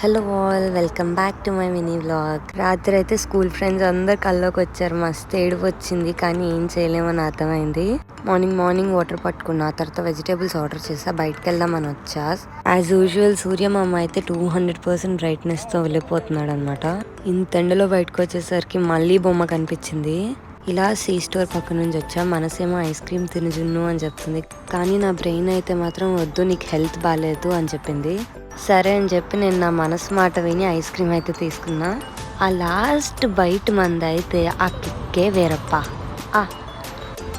Hello all welcome back to my mini vlog రాత్రి అయితే school friends అందరు కల్లోకి వచ్చారు. మస్తు ఏడుపు వచ్చింది కానీ ఏం చేయలేమని అర్థమైంది. మార్నింగ్ మార్నింగ్ వాటర్ పట్టుకున్నా తర్వాత వెజిటేబుల్స్ ఆర్డర్ చేసా బయటకు వెళ్దామని వచ్చా. యాజ్ యూజువల్ సూర్యమామ అయితే టూ హండ్రెడ్ పర్సెంట్ బ్రైట్నెస్తో వెళ్ళిపోతున్నాడు అనమాట ఇంత ఎండలో బయటకు వచ్చేసరికి మళ్ళీ బొమ్మ కనిపించింది. ఇలా సీ స్టోర్ పక్క నుంచి వచ్చా మనసేమో ఐస్ క్రీమ్ తినజున్ను అని చెప్తుంది. కానీ నా బ్రెయిన్ అయితే మాత్రం వద్దు నీకు హెల్త్ బాగాలేదు అని చెప్పింది. సరే అని చెప్పి నేను నా మనసు మాట విని ఐస్ క్రీమ్ అయితే తీసుకున్నా. ఆ లాస్ట్ బయట మంది అయితే ఆ కిక్కే వేరప్ప. ఆ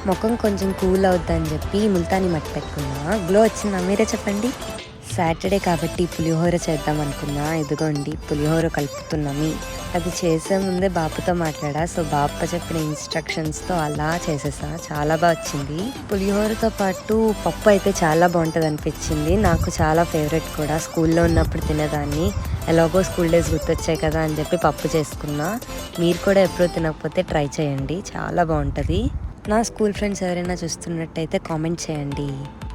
ముఖం కొంచెం కూల్ అవుద్దని చెప్పి ముల్తాని మట్టి పెట్టుకున్నా. గ్లో వచ్చిందా? మీరే చెప్పండి. సాటర్డే కాబట్టి పులిహోర చేద్దాం అనుకున్నా. ఇదిగోండి పులిహోర కలుపుతున్నాము. అది చేసే ముందే బాపుతో మాట్లాడా. సో బాప చెప్పిన ఇన్స్ట్రక్షన్స్తో అలా చేసేసా. చాలా బాగా వచ్చింది. పులిహోరతో పాటు పప్పు అయితే చాలా బాగుంటుంది అనిపించింది. నాకు చాలా ఫేవరెట్ కూడా. స్కూల్లో ఉన్నప్పుడు తినేదాన్ని. ఎలాగో స్కూల్ డేస్ గుర్తొచ్చాయి కదా అని చెప్పి పప్పు చేసుకున్నా. మీరు కూడా ఎప్పుడూ తినకపోతే ట్రై చేయండి. చాలా బాగుంటుంది. నా స్కూల్ ఫ్రెండ్స్ ఎవరైనా చూస్తున్నట్టయితే కామెంట్ చేయండి.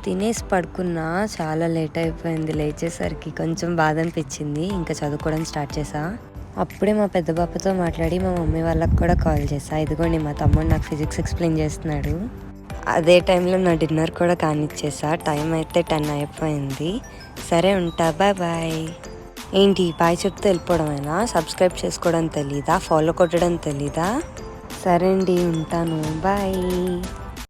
తినేసి పడుకున్నా చాలా లేట్ అయిపోయింది లేచేసరికి కొంచెం బాధ అనిపించింది ఇంకా చదువుకోవడం స్టార్ట్ చేసా. అప్పుడే మా పెద్ద బాపతో మాట్లాడి మా మమ్మీ వాళ్ళకి కూడా కాల్ చేసా. ఇదిగోండి మా తమ్ముడు నాకు ఫిజిక్స్ ఎక్స్ప్లెయిన్ చేస్తున్నాడు. అదే టైంలో నా డిన్నర్ కూడా కానిచ్చేసా. టైం అయితే టెన్ అయిపోయింది. సరే ఉంటా బాయ్ బాయ్. ఏంటి బాయ్ చెప్తే వెళ్ళిపోవడమేనా? సబ్స్క్రైబ్ చేసుకోవడం తెలీదా? ఫాలో కొట్టడం తెలీదా? సరే అండి ఉంటాను. బాయ్.